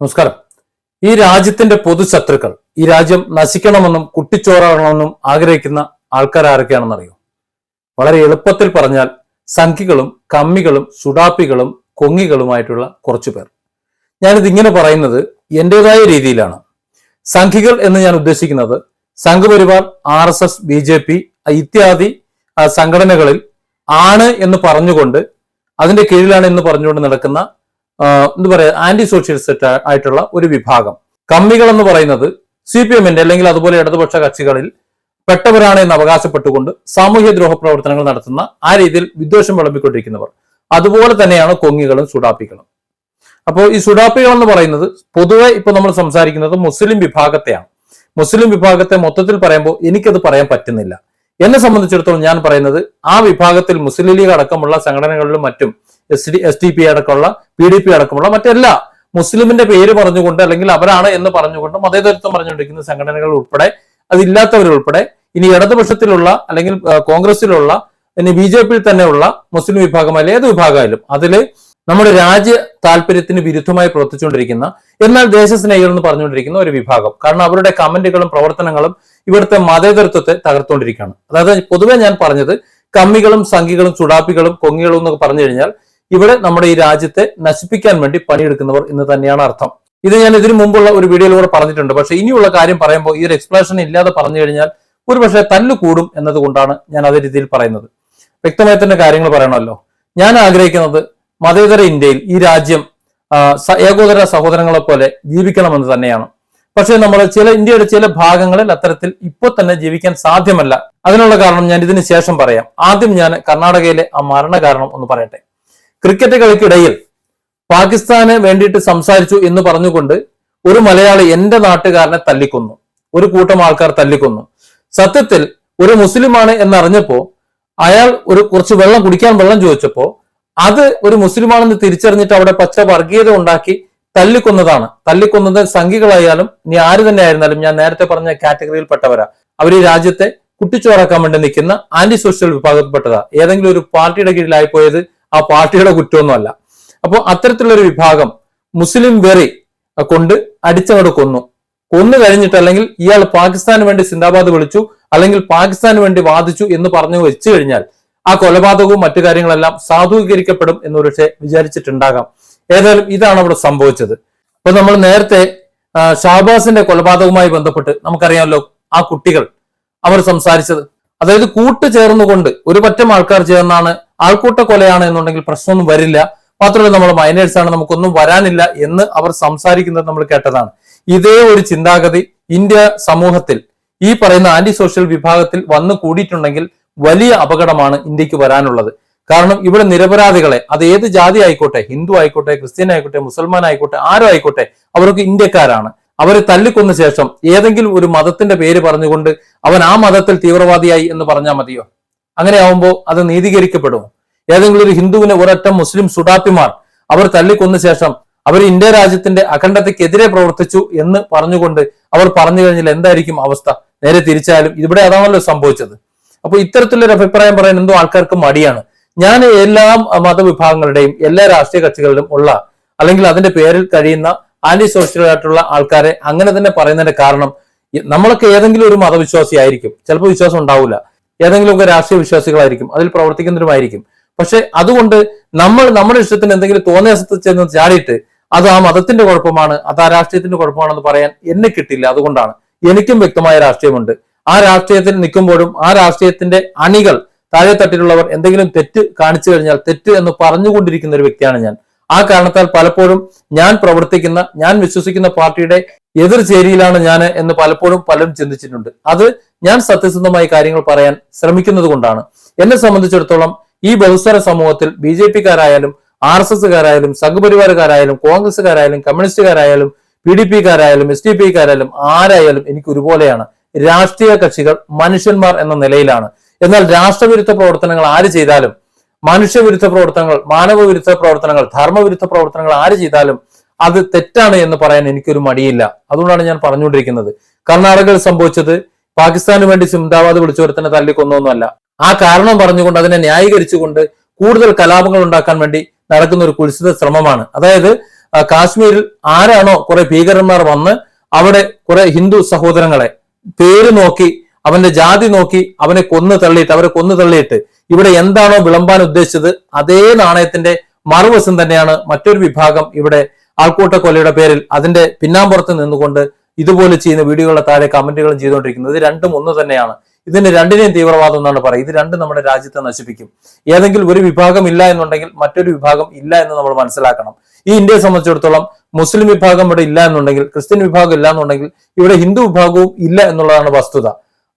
നമസ്കാരം. ഈ രാജ്യത്തിന്റെ പൊതുശത്രുക്കൾ ഈ രാജ്യം നശിക്കണമെന്നും കുട്ടിച്ചോറാകണമെന്നും ആഗ്രഹിക്കുന്ന ആൾക്കാർ ആരൊക്കെയാണെന്ന് അറിയോ വളരെ എളുപ്പത്തിൽ പറഞ്ഞാൽ സംഖികളും കമ്മികളും സുഡാപ്പികളും കൊങ്ങികളുമായിട്ടുള്ള കുറച്ചു പേർ. ഞാനിത് ഇങ്ങനെ പറയുന്നത് എന്റേതായ രീതിയിലാണ്. സംഖികൾ എന്ന് ഞാൻ ഉദ്ദേശിക്കുന്നത് Sangh Parivar R S S B J P ഇത്യാദി സംഘടനകളിൽ ആണ് എന്ന് പറഞ്ഞുകൊണ്ട് അതിന്റെ കീഴിലാണ് എന്ന് പറഞ്ഞുകൊണ്ട് നടക്കുന്ന എന്താ പറയാ ആന്റി സെറ്റ് ആയിട്ടുള്ള ഒരു വിഭാഗം. കമ്മികൾ എന്ന് പറയുന്നത് സി പി എമ്മിന്റെ അല്ലെങ്കിൽ അതുപോലെ ഇടതുപക്ഷ കക്ഷികളിൽ പെട്ടവരാണ് എന്ന് അവകാശപ്പെട്ടുകൊണ്ട് സാമൂഹ്യ ദ്രോഹ പ്രവർത്തനങ്ങൾ നടത്തുന്ന ആ രീതിയിൽ വിദ്വേഷം വിളമ്പിക്കൊണ്ടിരിക്കുന്നവർ. അതുപോലെ തന്നെയാണ് കൊങ്ങികളും സുഡാപ്പികളും. അപ്പോൾ ഈ സുഡാപ്പികൾ എന്ന് പറയുന്നത് പൊതുവെ ഇപ്പൊ നമ്മൾ സംസാരിക്കുന്നത് മുസ്ലിം വിഭാഗത്തെയാണ്. മുസ്ലിം വിഭാഗത്തെ മൊത്തത്തിൽ പറയുമ്പോൾ എനിക്കത് പറയാൻ പറ്റുന്നില്ല. എന്നെ സംബന്ധിച്ചിടത്തോളം ഞാൻ പറയുന്നത് ആ വിഭാഗത്തിൽ മുസ്ലിം ലീഗ് അടക്കമുള്ള സംഘടനകളിലും മറ്റും S D S D P അടക്കമുള്ള പി ഡി പി അടക്കമുള്ള മറ്റെല്ലാ മുസ്ലിമിന്റെ പേര് പറഞ്ഞുകൊണ്ട് അല്ലെങ്കിൽ അവരാണ് എന്ന് പറഞ്ഞുകൊണ്ട് മതേതരത്വം പറഞ്ഞുകൊണ്ടിരിക്കുന്ന സംഘടനകൾ ഉൾപ്പെടെ അതില്ലാത്തവരുൾപ്പെടെ ഇനി ഇടതുപക്ഷത്തിലുള്ള അല്ലെങ്കിൽ കോൺഗ്രസിലുള്ള ഇനി ബി ജെ പിയിൽ തന്നെയുള്ള മുസ്ലിം വിഭാഗമായാലും ഏത് വിഭാഗമായാലും അതിൽ നമ്മുടെ രാജ്യ താല്പര്യത്തിന് വിരുദ്ധമായി പ്രവർത്തിച്ചുകൊണ്ടിരിക്കുന്ന എന്നാൽ ദേശസ്നേഹികൾ എന്ന് പറഞ്ഞുകൊണ്ടിരിക്കുന്ന ഒരു വിഭാഗം. കാരണം അവരുടെ കമന്റുകളും പ്രവർത്തനങ്ങളും ഇവിടുത്തെ മതേതരത്വത്തെ തകർത്തുകൊണ്ടിരിക്കുകയാണ് അതായത് പൊതുവെ ഞാൻ പറഞ്ഞത് കമ്മികളും സംഘികളും ചുടാപ്പികളും കൊങ്ങികളും എന്നൊക്കെ പറഞ്ഞു കഴിഞ്ഞാൽ ഇവിടെ നമ്മുടെ ഈ രാജ്യത്തെ നശിപ്പിക്കാൻ വേണ്ടി പണിയെടുക്കുന്നവർ എന്ന് തന്നെയാണ് അർത്ഥം. ഇത് ഞാൻ ഇതിനു മുമ്പുള്ള ഒരു വീഡിയോയിലൂടെ പറഞ്ഞിട്ടുണ്ട്. പക്ഷെ ഇനിയുള്ള കാര്യം പറയുമ്പോൾ ഈ ഒരു എക്സ്പ്ലനേഷൻ ഇല്ലാതെ പറഞ്ഞു കഴിഞ്ഞാൽ ഒരു പക്ഷേ തല്ലു കൂടും എന്നതുകൊണ്ടാണ് ഞാൻ അതേ രീതിയിൽ പറയുന്നത്. വ്യക്തമായി തന്നെ കാര്യങ്ങൾ പറയണമല്ലോ. ഞാൻ ആഗ്രഹിക്കുന്നത് മതേതര ഇന്ത്യയിൽ ഈ രാജ്യം ഏകോദര സഹോദരങ്ങളെ പോലെ ജീവിക്കണമെന്ന് തന്നെയാണ്. പക്ഷേ നമ്മൾ ചില ഇന്ത്യയുടെ ചില ഭാഗങ്ങളിൽ അത്തരത്തിൽ ഇപ്പോൾ തന്നെ ജീവിക്കാൻ സാധ്യമല്ല. അതിനുള്ള കാരണം ഞാൻ ഇതിന് ശേഷം പറയാം. ആദ്യം ഞാൻ കർണാടകയിലെ ആ മരണ കാരണം ഒന്ന് പറയട്ടെ. ക്രിക്കറ്റ് കളിക്കിടയിൽ പാകിസ്ഥാന് വേണ്ടിയിട്ട് സംസാരിച്ചു എന്ന് പറഞ്ഞുകൊണ്ട് ഒരു മലയാളി എന്റെ നാട്ടുകാരനെ തല്ലിക്കൊന്നു. ഒരു കൂട്ടം ആൾക്കാർ തല്ലിക്കൊന്നു. സത്യത്തിൽ ഒരു മുസ്ലിമാണ് എന്നറിഞ്ഞപ്പോ അയാൾ ഒരു കുറച്ച് വെള്ളം കുടിക്കാൻ വെള്ളം ചോദിച്ചപ്പോ അത് ഒരു മുസ്ലിമാണെന്ന് തിരിച്ചറിഞ്ഞിട്ട് അവിടെ പച്ച വർഗീയത ഉണ്ടാക്കി തല്ലിക്കൊന്നതാണ്. തല്ലിക്കൊന്നത് സംഘികളായാലും ഇനി ആര് തന്നെ ആയിരുന്നാലും ഞാൻ നേരത്തെ പറഞ്ഞ കാറ്റഗറിയിൽപ്പെട്ടവരാ അവർ ഈ രാജ്യത്തെ കുട്ടിച്ചോറാക്കാൻ വേണ്ടി നിൽക്കുന്ന ആന്റി സോഷ്യൽ വിഭാഗത്തിൽപ്പെട്ടതാ. ഏതെങ്കിലും ഒരു പാർട്ടിയുടെ കീഴിലായിപ്പോയത് ആ പാർട്ടിയുടെ കുറ്റമൊന്നുമല്ല. അപ്പോൾ അത്തരത്തിലുള്ള ഒരു വിഭാഗം മുസ്ലിം വെറി കൊണ്ട് അടിച്ചങ്ങോട്ട് കൊന്നു. കൊന്നു കഴിഞ്ഞിട്ട് അല്ലെങ്കിൽ ഇയാൾ പാകിസ്ഥാന് വേണ്ടി സിന്ദാബാദ് വിളിച്ചു അല്ലെങ്കിൽ പാകിസ്ഥാന് വേണ്ടി വാദിച്ചു എന്ന് പറഞ്ഞു വെച്ചു കഴിഞ്ഞാൽ ആ കൊലപാതകവും മറ്റു കാര്യങ്ങളെല്ലാം സാധൂകരിക്കപ്പെടും എന്ന് പക്ഷേ വിചാരിച്ചിട്ടുണ്ടാകാം. ഏതായാലും ഇതാണ് അവിടെ സംഭവിച്ചത്. അപ്പൊ നമ്മൾ നേരത്തെ ഷാബാസിന്റെ കൊലപാതകവുമായി ബന്ധപ്പെട്ട് നമുക്കറിയാമല്ലോ ആ കുട്ടികൾ അവർ സംസാരിച്ചത്. അതായത് കൂട്ട് ചേർന്നുകൊണ്ട് ഒരു പറ്റം ആൾക്കാർ ചേർന്നാണ് ആൾക്കൂട്ട കൊലയാണ് എന്നുണ്ടെങ്കിൽ പ്രശ്നമൊന്നും വരില്ല. മാത്രമല്ല നമ്മൾ മൈനേഴ്സ് ആണ് നമുക്കൊന്നും വരാനില്ല എന്ന് അവർ സംസാരിക്കുന്നത് നമ്മൾ കേട്ടതാണ്. ഇതേ ഒരു ചിന്താഗതി ഇന്ത്യ സമൂഹത്തിൽ ഈ പറയുന്ന ആന്റി സോഷ്യൽ വിഭാഗത്തിൽ വന്നു കൂടിയിട്ടുണ്ടെങ്കിൽ വലിയ അപകടമാണ് ഇന്ത്യയ്ക്ക് വരാനുള്ളത്. കാരണം ഇവിടെ നിരപരാധികളെ അത് ഏത് ജാതി ആയിക്കോട്ടെ ഹിന്ദു ആയിക്കോട്ടെ ക്രിസ്ത്യൻ ആയിക്കോട്ടെ മുസൽമാൻ ആയിക്കോട്ടെ ആരും ആയിക്കോട്ടെ അവരൊക്കെ ഇന്ത്യക്കാരാണ്. അവരെ തല്ലിക്കൊന്ന ശേഷം ഏതെങ്കിലും ഒരു മതത്തിന്റെ പേര് പറഞ്ഞുകൊണ്ട് അവൻ ആ മതത്തിൽ തീവ്രവാദിയായി എന്ന് പറഞ്ഞാൽ മതിയോ? അങ്ങനെ ആവുമ്പോൾ അത് നീതീകരിക്കപ്പെടുമോ ഏതെങ്കിലും ഒരു ഹിന്ദുവിനെ ഒരൊറ്റ മുസ്ലിം സുഡാപ്പിമാർ അവർ തല്ലിക്കൊന്ന ശേഷം അവർ ഇന്ത്യ രാജ്യത്തിന്റെ അഖണ്ഡതയ്ക്കെതിരെ പ്രവർത്തിച്ചു എന്ന് പറഞ്ഞുകൊണ്ട് അവർ പറഞ്ഞു കഴിഞ്ഞാൽ എന്തായിരിക്കും അവസ്ഥ? നേരെ തിരിച്ചാലും ഇവിടെ അതാണല്ലോ സംഭവിച്ചത്. അപ്പൊ ഇത്തരത്തിലൊരു അഭിപ്രായം പറയാൻ എന്തോ ആൾക്കാർക്ക് മടിയാണ്. ഞാൻ എല്ലാ മതവിഭാഗങ്ങളുടെയും എല്ലാ രാഷ്ട്രീയ കക്ഷികളിലും ഉള്ള അല്ലെങ്കിൽ അതിന്റെ പേരിൽ കഴിയുന്ന ആന്റി സോഷ്യലായിട്ടുള്ള ആൾക്കാരെ അങ്ങനെ തന്നെ പറയുന്നതിന്റെ കാരണം നമ്മളൊക്കെ ഏതെങ്കിലും ഒരു മതവിശ്വാസി ആയിരിക്കും. ചിലപ്പോൾ വിശ്വാസം ഉണ്ടാവില്ല ഏതെങ്കിലും ഒക്കെ രാഷ്ട്രീയ വിശ്വാസികളായിരിക്കും. അതിൽ പ്രവർത്തിക്കുന്നവരുമായിരിക്കും. പക്ഷെ അതുകൊണ്ട് നമ്മൾ നമ്മുടെ ഇഷ്ടത്തിന് എന്തെങ്കിലും തോന്നിയ ചെന്ന് ചാടിയിട്ട് അത് ആ മതത്തിന്റെ കുഴപ്പമാണ് അത് ആ രാഷ്ട്രീയത്തിന്റെ കുഴപ്പമാണെന്ന് പറയാൻ എന്നെ കിട്ടില്ല. അതുകൊണ്ടാണ് എനിക്കും വ്യക്തമായ രാഷ്ട്രീയമുണ്ട്. ആ രാഷ്ട്രീയത്തിൽ നിൽക്കുമ്പോഴും ആ രാഷ്ട്രീയത്തിന്റെ അണികൾ താഴെത്തട്ടിലുള്ളവർ എന്തെങ്കിലും തെറ്റ് കാണിച്ചു കഴിഞ്ഞാൽ തെറ്റ് എന്ന് പറഞ്ഞുകൊണ്ടിരിക്കുന്ന ഒരു വ്യക്തിയാണ് ഞാൻ. ആ കാരണത്താൽ പലപ്പോഴും ഞാൻ പ്രവർത്തിക്കുന്ന ഞാൻ വിശ്വസിക്കുന്ന പാർട്ടിയുടെ എതിർ ചേരിയിലാണ് ഞാൻ എന്ന് പലപ്പോഴും പലരും ചിന്തിച്ചിട്ടുണ്ട്. അത് ഞാൻ സത്യസന്ധമായി കാര്യങ്ങൾ പറയാൻ ശ്രമിക്കുന്നത് കൊണ്ടാണ്. എന്നെ സംബന്ധിച്ചിടത്തോളം ഈ ബഹുസ്വര സമൂഹത്തിൽ ബി ജെ പിക്കാരായാലും ആർ എസ് എസ്സുകാരായാലും സംഘപരിവാരക്കാരായാലും കോൺഗ്രസ്സുകാരായാലും കമ്മ്യൂണിസ്റ്റുകാരായാലും പി ഡി പിക്കാരായാലും എസ് ഡി പിക്കാരായാലും ആരായാലും എനിക്ക് ഒരുപോലെയാണ്. രാഷ്ട്രീയ കക്ഷികൾ മനുഷ്യന്മാർ എന്ന നിലയിലാണ്. എന്നാൽ രാഷ്ട്രവിരുദ്ധ പ്രവർത്തനങ്ങൾ ആര് ചെയ്താലും മനുഷ്യവിരുദ്ധ പ്രവർത്തനങ്ങൾ മാനവവിരുദ്ധ പ്രവർത്തനങ്ങൾ ധർമ്മവിരുദ്ധ പ്രവർത്തനങ്ങൾ ആര് ചെയ്താലും അത് തെറ്റാണ് എന്ന് പറയാൻ എനിക്കൊരു മടിയില്ല. അതുകൊണ്ടാണ് ഞാൻ പറഞ്ഞുകൊണ്ടിരിക്കുന്നത്. കർണാടകയിൽ സംഭവിച്ചത് പാകിസ്ഥാന് വേണ്ടി സിംദാബാദ് വിളിച്ചോരത്തിനെ തല്ലിക്കൊന്നൊന്നുമല്ല ആ കാരണം പറഞ്ഞുകൊണ്ട് അതിനെ ന്യായീകരിച്ചുകൊണ്ട് കൂടുതൽ കലാപങ്ങൾ ഉണ്ടാക്കാൻ വേണ്ടി നടക്കുന്ന ഒരു കുൽസിത ശ്രമമാണ്. അതായത് കാശ്മീരിൽ ആരാണോ കുറെ ഭീകരന്മാർ വന്ന് അവിടെ കുറെ ഹിന്ദു സഹോദരങ്ങളെ പേര് നോക്കി അവന്റെ ജാതി നോക്കി അവനെ കൊന്നു തള്ളിയിട്ട് അവരെ കൊന്നു തള്ളിയിട്ട് ഇവിടെ എന്താണോ വിളമ്പാൻ ഉദ്ദേശിച്ചത് അതേ നാണയത്തിന്റെ മറുവശം തന്നെയാണ് മറ്റൊരു വിഭാഗം ഇവിടെ ആൾക്കൂട്ട കൊലയുടെ പേരിൽ അതിന്റെ പിന്നാമ്പുറത്ത് നിന്നുകൊണ്ട് ഇതുപോലെ ചെയ്യുന്ന വീഡിയോകളുടെ താഴെ കമന്റുകളും ചെയ്തുകൊണ്ടിരിക്കുന്നത്. ഇത് രണ്ടും ഒന്ന് തന്നെയാണ്. ഇതിന് രണ്ടിനെയും തീവ്രവാദം എന്നാണ് പറയുക. ഇത് രണ്ടും നമ്മുടെ രാജ്യത്തെ നശിപ്പിക്കും. ഏതെങ്കിലും ഒരു വിഭാഗം ഇല്ല എന്നുണ്ടെങ്കിൽ മറ്റൊരു വിഭാഗം ഇല്ല എന്ന് നമ്മൾ മനസ്സിലാക്കണം. ഈ ഇന്ത്യയെ സംബന്ധിച്ചിടത്തോളം മുസ്ലിം വിഭാഗം ഇവിടെ ഇല്ല എന്നുണ്ടെങ്കിൽ ക്രിസ്ത്യൻ വിഭാഗം ഇല്ല എന്നുണ്ടെങ്കിൽ ഇവിടെ ഹിന്ദു വിഭാഗവും ഇല്ല എന്നുള്ളതാണ് വസ്തുത.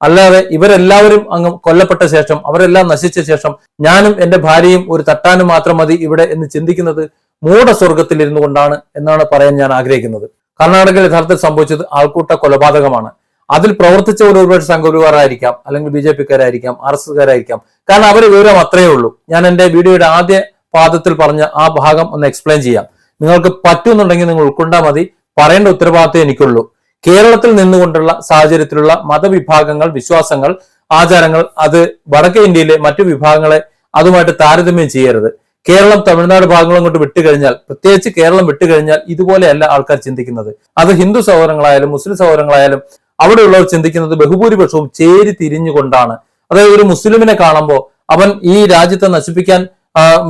അല്ലാതെ ഇവരെല്ലാവരും അങ്ങ് കൊല്ലപ്പെട്ട ശേഷം അവരെല്ലാം നശിച്ച ശേഷം ഞാനും എന്റെ ഭാര്യയും ഒരു തട്ടാനും മാത്രം മതി ഇവിടെ എന്ന് ചിന്തിക്കുന്നത് മൂഢസ്വർഗത്തിൽ ഇരുന്നു കൊണ്ടാണ് എന്നാണ് പറയാൻ ഞാൻ ആഗ്രഹിക്കുന്നത്. കർണാടകയിൽ യഥാർത്ഥത്തിൽ സംഭവിച്ചത് ആൾക്കൂട്ട കൊലപാതകമാണ്. അതിൽ പ്രവർത്തിച്ച ഒരു ഒരുപാട് സംഘപരിവാറായിരിക്കാം അല്ലെങ്കിൽ ബി ജെ പിക്കാരായിരിക്കാം ആർ എസ് എസ്കാരായിരിക്കാം കാരണം അവരെ വിവരം അത്രയേ ഉള്ളൂ. ഞാൻ എന്റെ വീഡിയോയുടെ ആദ്യ പാദത്തിൽ പറഞ്ഞ ആ ഭാഗം ഒന്ന് എക്സ്പ്ലെയിൻ ചെയ്യാം. നിങ്ങൾക്ക് പറ്റുന്നുണ്ടെങ്കിൽ നിങ്ങൾ ഉൾക്കൊണ്ടാൽ മതി. പറയേണ്ട ഉത്തരവാദിത്വം എനിക്കുള്ളൂ. കേരളത്തിൽ നിന്നുകൊണ്ടുള്ള സാഹചര്യത്തിലുള്ള മതവിഭാഗങ്ങൾ വിശ്വാസങ്ങൾ ആചാരങ്ങൾ അത് വടക്കേ ഇന്ത്യയിലെ മറ്റു വിഭാഗങ്ങളെ അതുമായിട്ട് താരതമ്യം ചെയ്യരുത്. കേരളം തമിഴ്നാട് ഭാഗങ്ങളും കൊണ്ട് വിട്ടുകഴിഞ്ഞാൽ പ്രത്യേകിച്ച് കേരളം വിട്ടുകഴിഞ്ഞാൽ ഇതുപോലെയല്ല ആൾക്കാർ ചിന്തിക്കുന്നത്. അത് ഹിന്ദു സഹോദരങ്ങളായാലും മുസ്ലിം സഹോദരങ്ങളായാലും അവിടെയുള്ളവർ ചിന്തിക്കുന്നത് ബഹുഭൂരിപക്ഷവും ചേരി തിരിഞ്ഞുകൊണ്ടാണ്. അതായത് ഒരു മുസ്ലിമിനെ കാണുമ്പോൾ അവൻ ഈ രാജ്യത്തെ നശിപ്പിക്കാൻ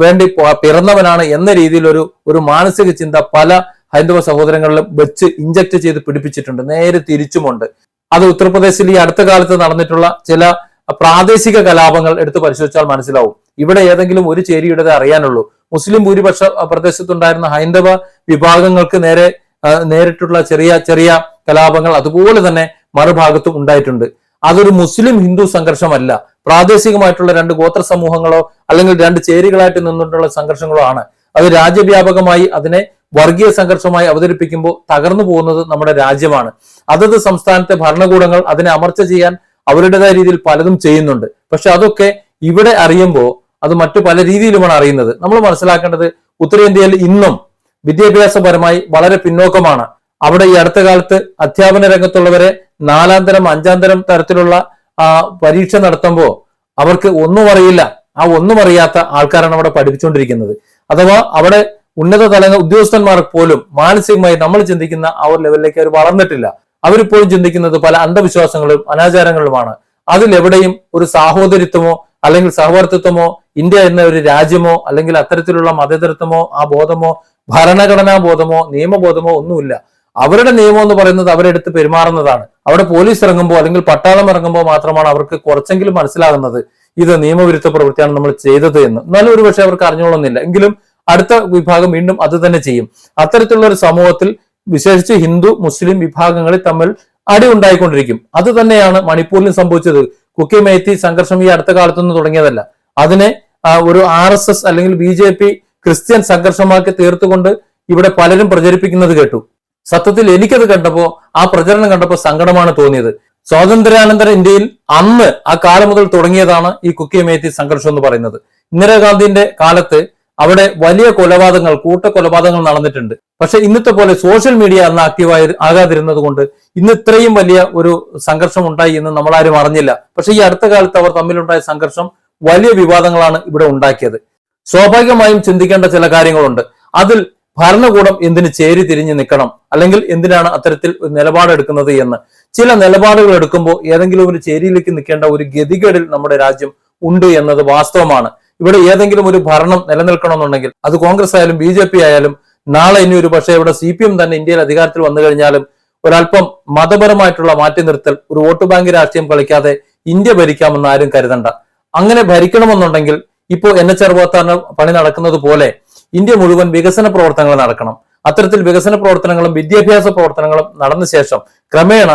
വേണ്ടി പിറന്നവനാണ് എന്ന രീതിയിൽ ഒരു ഒരു മാനസിക ചിന്ത പല ഹൈന്ദവ സഹോദരങ്ങളിൽ വെച്ച് ഇഞ്ചക്ട് ചെയ്ത് പിടിപ്പിച്ചിട്ടുണ്ട്. നേരെ തിരിച്ചുമുണ്ട്. അത് ഉത്തർപ്രദേശിൽ ഈ അടുത്ത കാലത്ത് നടന്നിട്ടുള്ള ചില പ്രാദേശിക കലാപങ്ങൾ എടുത്ത് പരിശോധിച്ചാൽ മനസ്സിലാവും. ഇവിടെ ഏതെങ്കിലും ഒരു ചേരിയുടേത് അറിയാനുള്ളൂ. മുസ്ലിം ഭൂരിപക്ഷ പ്രദേശത്തുണ്ടായിരുന്ന ഹൈന്ദവ വിഭാഗങ്ങൾക്ക് നേരെ നേരിട്ടുള്ള ചെറിയ ചെറിയ കലാപങ്ങൾ അതുപോലെ തന്നെ മറുഭാഗത്തും ഉണ്ടായിട്ടുണ്ട്. അതൊരു മുസ്ലിം ഹിന്ദു സംഘർഷമല്ല. പ്രാദേശികമായിട്ടുള്ള രണ്ട് ഗോത്ര സമൂഹങ്ങളോ അല്ലെങ്കിൽ രണ്ട് ചേരികളായിട്ട് നിന്നിട്ടുള്ള സംഘർഷങ്ങളോ ആണ്. അത് രാജ്യവ്യാപകമായി അതിനെ വർഗീയ സംഘർഷമായി അവതരിപ്പിക്കുമ്പോൾ തകർന്നു പോകുന്നത് നമ്മുടെ രാജ്യമാണ്. അതത് സംസ്ഥാനത്തെ ഭരണകൂടങ്ങൾ അതിനെ അമർച്ച ചെയ്യാൻ അവരുടേതായ രീതിയിൽ പലതും ചെയ്യുന്നുണ്ട്. പക്ഷെ അതൊക്കെ ഇവിടെ അറിയുമ്പോൾ അത് മറ്റു പല രീതിയിലുമാണ് അറിയുന്നത്. നമ്മൾ മനസ്സിലാക്കേണ്ടത് ഉത്തരേന്ത്യയിൽ ഇന്നും വിദ്യാഭ്യാസപരമായി വളരെ പിന്നോക്കമാണ്. അവിടെ ഈ അടുത്ത കാലത്ത് അധ്യാപന രംഗത്തുള്ളവരെ നാലാം തരം അഞ്ചാം തരം തരത്തിലുള്ള പരീക്ഷ നടത്തുമ്പോൾ അവർക്ക് ഒന്നും അറിയില്ല. ആ ഒന്നും അറിയാത്ത ആൾക്കാരാണ് അവിടെ പഠിപ്പിച്ചുകൊണ്ടിരിക്കുന്നത്. അഥവാ അവിടെ ഉന്നത തലങ്ങൾ ഉദ്യോഗസ്ഥന്മാർ പോലും മാനസികമായി നമ്മൾ ചിന്തിക്കുന്ന ഒരു ലെവലിലേക്ക് അവർ വളർന്നിട്ടില്ല. അവരിപ്പോഴും ചിന്തിക്കുന്നത് പല അന്ധവിശ്വാസങ്ങളും അനാചാരങ്ങളുമാണ്. അതിലെവിടെയും ഒരു സാഹോദര്യത്വമോ അല്ലെങ്കിൽ സഹവർത്തിത്വമോ ഇന്ത്യ എന്ന ഒരു രാജ്യമോ അല്ലെങ്കിൽ അത്തരത്തിലുള്ള മതേതരത്വമോ ആ ബോധമോ ഭരണഘടനാ ബോധമോ നിയമബോധമോ ഒന്നുമില്ല. അവരുടെ നിയമം എന്ന് പറയുന്നത് അവരെടുത്ത് പെരുമാറുന്നതാണ്. അവിടെ പോലീസ് ഇറങ്ങുമ്പോൾ അല്ലെങ്കിൽ പട്ടാളം ഇറങ്ങുമ്പോൾ മാത്രമാണ് അവർക്ക് കുറച്ചെങ്കിലും മനസ്സിലാകുന്നത് ഇത് നിയമവിരുദ്ധ പ്രവൃത്തിയാണ് നമ്മൾ ചെയ്തത് എന്ന്. എന്നാലും ഒരു പക്ഷേ അവർക്ക് അറിഞ്ഞോളുന്നില്ല എങ്കിലും അടുത്ത വിഭാഗം വീണ്ടും അത് തന്നെ ചെയ്യും. അത്തരത്തിലുള്ള ഒരു സമൂഹത്തിൽ വിശേഷിച്ച് ഹിന്ദു മുസ്ലിം വിഭാഗങ്ങളിൽ തമ്മിൽ അടി ഉണ്ടായിക്കൊണ്ടിരിക്കും. അത് തന്നെയാണ് മണിപ്പൂരിൽ സംഭവിച്ചത്. കുക്കി മേത്തി സംഘർഷം ഈ അടുത്ത കാലത്തൊന്നും തുടങ്ങിയതല്ല. അതിനെ ഒരു ആർ എസ് എസ് അല്ലെങ്കിൽ ബി ജെ പി ക്രിസ്ത്യൻ സംഘർഷമാക്കി തീർത്തുകൊണ്ട് ഇവിടെ പലരും പ്രചരിപ്പിക്കുന്നത് കേട്ടു. സത്യത്തിൽ എനിക്കത് കണ്ടപ്പോ ആ പ്രചരണം കണ്ടപ്പോ സങ്കടമാണ് തോന്നിയത്. സ്വാതന്ത്ര്യാനന്തര ഇന്ത്യയിൽ അന്ന് ആ കാലം മുതൽ തുടങ്ങിയതാണ് ഈ കുക്കി മേത്തി സംഘർഷം എന്ന് പറയുന്നത്. ഇന്ദിരാഗാന്ധിന്റെ കാലത്ത് അവിടെ വലിയ കൊലപാതകങ്ങൾ കൂട്ട കൊലപാതകങ്ങൾ നടന്നിട്ടുണ്ട്. പക്ഷെ ഇന്നത്തെ പോലെ സോഷ്യൽ മീഡിയ അന്ന് ആക്റ്റീവായി ആകാതിരുന്നത് കൊണ്ട് ഇന്ന് ഇത്രയും വലിയ ഒരു സംഘർഷം ഉണ്ടായി എന്ന് നമ്മളാരും അറിഞ്ഞില്ല. പക്ഷെ ഈ അടുത്ത കാലത്ത് അവർ തമ്മിലുണ്ടായ സംഘർഷം വലിയ വിവാദങ്ങളാണ് ഇവിടെ ഉണ്ടാക്കിയത്. സ്വാഭാവികമായും ചിന്തിക്കേണ്ട ചില കാര്യങ്ങളുണ്ട്. അതിൽ ഭരണകൂടം എന്തിന് ചേരി തിരിഞ്ഞു നിൽക്കണം? അല്ലെങ്കിൽ എന്തിനാണ് അത്തരത്തിൽ നിലപാടെടുക്കുന്നത് എന്ന്? ചില നിലപാടുകൾ എടുക്കുമ്പോൾ ഏതെങ്കിലും ഒരു ചേരിയിലേക്ക് നിൽക്കേണ്ട ഒരു ഗതികേടിൽ നമ്മുടെ രാജ്യം ഉണ്ട് എന്നത് വാസ്തവമാണ്. ഇവിടെ ഏതെങ്കിലും ഒരു ഭരണം നിലനിൽക്കണമെന്നുണ്ടെങ്കിൽ അത് കോൺഗ്രസ് ആയാലും ബി ജെ പി ആയാലും നാളെ ഇനി ഒരു പക്ഷേ ഇവിടെ സി പി എം തന്നെ ഇന്ത്യയിൽ അധികാരത്തിൽ വന്നു കഴിഞ്ഞാലും ഒരല്പം മതപരമായിട്ടുള്ള മാറ്റി നിർത്തൽ ഒരു വോട്ട് ബാങ്ക് രാഷ്ട്രീയം കളിക്കാതെ ഇന്ത്യ ഭരിക്കാമെന്ന് ആരും കരുതണ്ട. അങ്ങനെ ഭരിക്കണമെന്നുണ്ടെങ്കിൽ ഇപ്പോൾ എൻ എച്ച് അറുപത്താറിന് പണി നടക്കുന്നത് പോലെ ഇന്ത്യ മുഴുവൻ വികസന പ്രവർത്തനങ്ങൾ നടക്കണം. അത്തരത്തിൽ വികസന പ്രവർത്തനങ്ങളും വിദ്യാഭ്യാസ പ്രവർത്തനങ്ങളും നടന്ന ശേഷം ക്രമേണ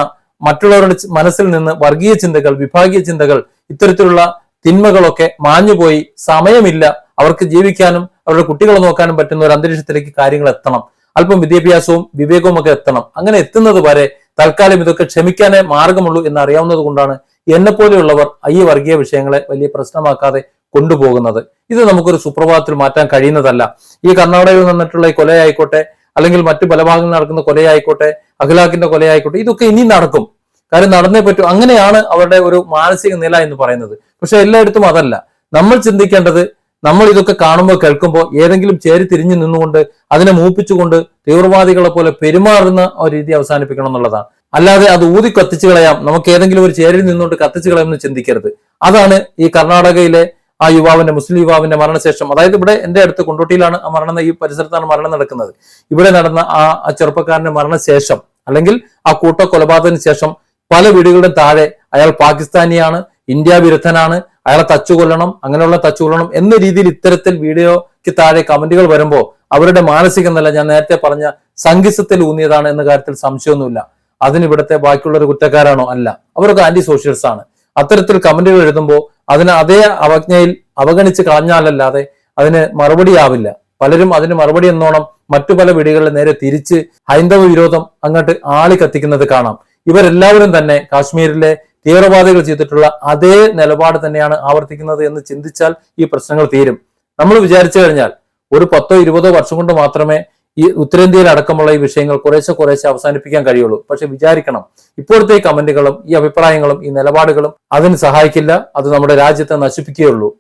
മറ്റുള്ളവരുടെ മനസ്സിൽ നിന്ന് വർഗീയ ചിന്തകൾ വിഭാഗീയ ചിന്തകൾ ഇത്തരത്തിലുള്ള തിന്മകളൊക്കെ മാഞ്ഞുപോയി സമയമില്ല. അവർക്ക് ജീവിക്കാനും അവരുടെ കുട്ടികളെ നോക്കാനും പറ്റുന്ന ഒരു അന്തരീക്ഷത്തിലേക്ക് കാര്യങ്ങൾ എത്തണം. അല്പം വിദ്യാഭ്യാസവും വിവേകവും ഒക്കെ എത്തണം. അങ്ങനെ എത്തുന്നത് വരെ തൽക്കാലം ഇതൊക്കെ ക്ഷമിക്കാനേ മാർഗമുള്ളൂ എന്ന് അറിയാവുന്നത് കൊണ്ടാണ് എന്നെ പോലെയുള്ളവർ ഈ വർഗീയ വിഷയങ്ങളെ വലിയ പ്രശ്നമാക്കാതെ കൊണ്ടുപോകുന്നത്. ഇത് നമുക്കൊരു സുപ്രഭാതത്തിൽ മാറ്റാൻ കഴിയുന്നതല്ല. ഈ കർണാടകയിൽ നിന്നിട്ടുള്ള ഈ കൊലയായിക്കോട്ടെ അല്ലെങ്കിൽ മറ്റു പല ഭാഗങ്ങളിൽ നടക്കുന്ന കൊലയായിക്കോട്ടെ അഖിലാഖിന്റെ കൊലയായിക്കോട്ടെ ഇതൊക്കെ ഇനി നടക്കും. കാര്യം നടന്നേ പറ്റൂ. അങ്ങനെയാണ് അവരുടെ ഒരു മാനസിക നില എന്ന് പറയുന്നത്. പക്ഷെ എല്ലായിടത്തും അതല്ല. നമ്മൾ ചിന്തിക്കേണ്ടത് നമ്മൾ ഇതൊക്കെ കാണുമ്പോൾ കേൾക്കുമ്പോൾ ഏതെങ്കിലും ചേരി തിരിഞ്ഞു നിന്നുകൊണ്ട് അതിനെ മൂപ്പിച്ചുകൊണ്ട് തീവ്രവാദികളെ പോലെ പെരുമാറുന്ന ഒരു രീതി അവസാനിപ്പിക്കണം എന്നുള്ളതാണ്. അല്ലാതെ അത് ഊതി കത്തിച്ചു കളയാം. നമുക്ക് ഏതെങ്കിലും ഒരു ചേരിൽ നിന്നുകൊണ്ട് കത്തിച്ചു കളയാമെന്ന് ചിന്തിക്കരുത്. അതാണ് ഈ കർണാടകയിലെ ആ യുവാവിന്റെ മുസ്ലിം യുവാവിന്റെ മരണശേഷം. അതായത് ഇവിടെ എന്റെ അടുത്ത് കൊണ്ടോട്ടിയിലാണ് ആ മരണം ഈ പരിസരത്താണ് മരണം നടക്കുന്നത്. ഇവിടെ നടന്ന ആ ചെറുപ്പക്കാരന്റെ മരണശേഷം അല്ലെങ്കിൽ ആ കൂട്ട കൊലപാതകത്തിന് ശേഷം പല വീടുകളുടെ താഴെ അയാൾ പാകിസ്ഥാനിയാണ് ഇന്ത്യ വിരുദ്ധനാണ് അയാളെ തച്ചു കൊല്ലണം അങ്ങനെയുള്ള തച്ചു കൊല്ലണം എന്ന രീതിയിൽ ഇത്തരത്തിൽ വീഡിയോക്ക് താഴെ കമന്റുകൾ വരുമ്പോൾ അവരുടെ മാനസിക നില ഞാൻ നേരത്തെ പറഞ്ഞ സംഘിസത്തിൽ ഊന്നിയതാണ് എന്ന കാര്യത്തിൽ സംശയമൊന്നുമില്ല. അതിന് ഇവിടുത്തെ ബാക്കിയുള്ളവർ കുറ്റക്കാരാണോ? അല്ല. അവരൊക്കെ ആന്റി സോഷ്യൽസ് ആണ്. അത്തരത്തിൽ കമന്റുകൾ എഴുതുമ്പോൾ അതിനെ അതേ അവജ്ഞയിൽ അവഗണിച്ച് കളഞ്ഞാലല്ലാതെ അതിന് മറുപടിയാവില്ല. പലരും അതിന് മറുപടി എന്നോണം മറ്റു പല വീടുകളിൽ നേരെ തിരിച്ച് ഹൈന്ദവ വിരോധം അങ്ങോട്ട് ആളി കത്തിക്കുന്നത് കാണാം. ഇവരെല്ലാവരും തന്നെ കാശ്മീരിലെ തീവ്രവാദികൾ ചെയ്തിട്ടുള്ള അതേ നിലപാട് തന്നെയാണ് ആവർത്തിക്കുന്നത് എന്ന് ചിന്തിച്ചാൽ ഈ പ്രശ്നങ്ങൾ തീരും. നമ്മൾ വിചാരിച്ചു കഴിഞ്ഞാൽ ഒരു പത്തോ ഇരുപതോ വർഷം കൊണ്ട് മാത്രമേ ഈ ഉത്തരേന്ത്യയിൽ അടക്കമുള്ള ഈ വിഷയങ്ങൾ കുറേശ്ശെ കുറേശ്ശെ അവസാനിപ്പിക്കാൻ കഴിയുള്ളൂ. പക്ഷെ വിചാരിക്കണം. ഇപ്പോഴത്തെ ഈ കമന്റുകളും ഈ അഭിപ്രായങ്ങളും ഈ നിലപാടുകളും അതിന് സഹായിക്കില്ല. അത് നമ്മുടെ രാജ്യത്തെ നശിപ്പിക്കുകയുള്ളൂ.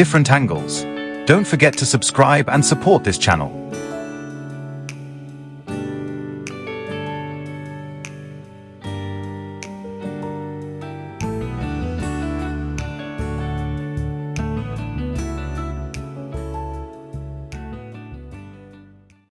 Different angles. Don't forget to subscribe and support this channel.